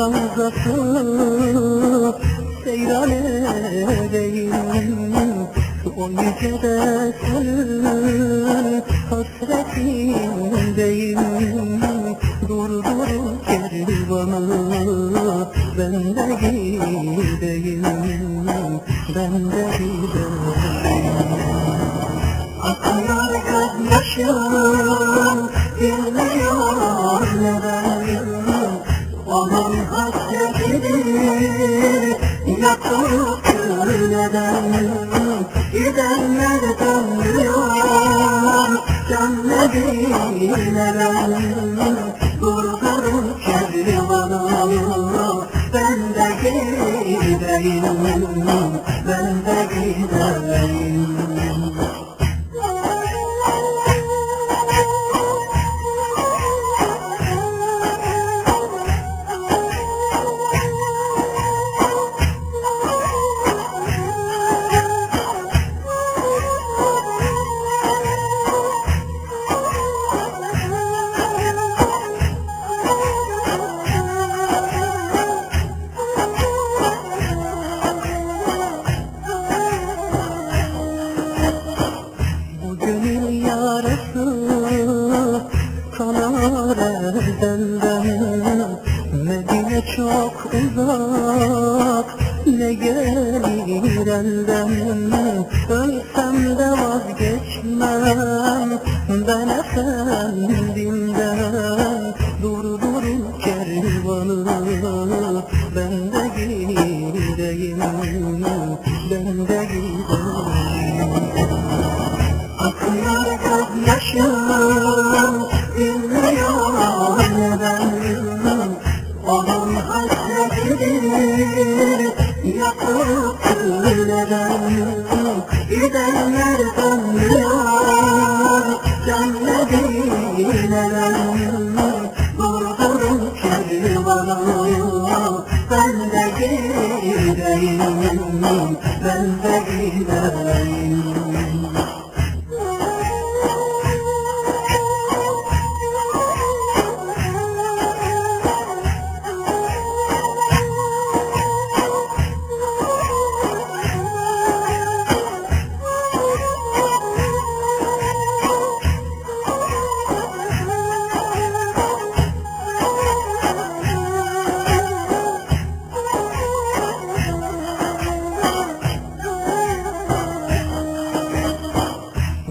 ravzası seyran edeyim O yüce senin hasretindeyim Durdur kervanı ben de gideyim Ben de gideyim Akıyor gözyaşım Gidenler dönüyor Can Medine'den Durdurun kervanı Ben de gideyim Ben de gideyim ne gelir elden Ölsem de vazgeçmem ben efendimden Durdurun kervanı ben de gideyim Ben de gideyim Akıyor gözyaşım Bilmiyor neden Onun hasretidir Gidenler dönüyor Can Medine'den Durdurun kervanı Ben de gideyim Ben de gideyim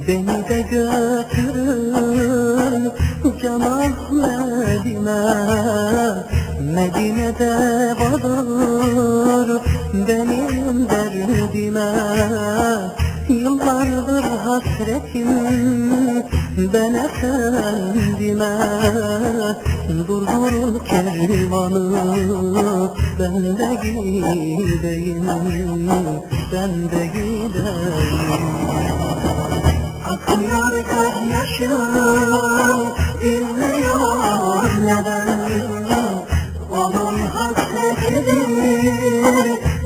Beni de götürün Can Ahmet'ime Medine'de varır benim derdime Yıllardır hasretim ben efendime Durdurun kervanı ben de gideyim Ben de gideyim Akıyor gözyaşım Bilmiyor neden Onun hasretidir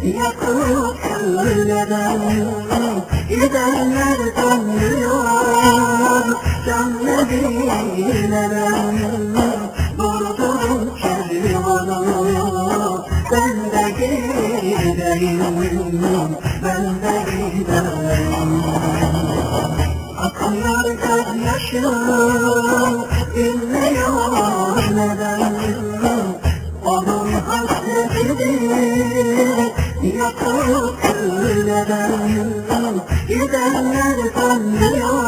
Yakıp neden Gidenler dönüyor Can Medine'den Durdurun kervanı Ben de gideyim Ben de gideyim Akıyor gözyaşım Bilmiyor neden Onun hasretidir Yakıp neden Gidenler dönüyor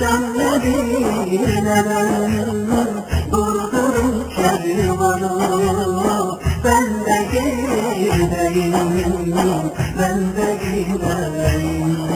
Can Medine'den Durdurun kervanı Ben de gideyim Ben de gideyim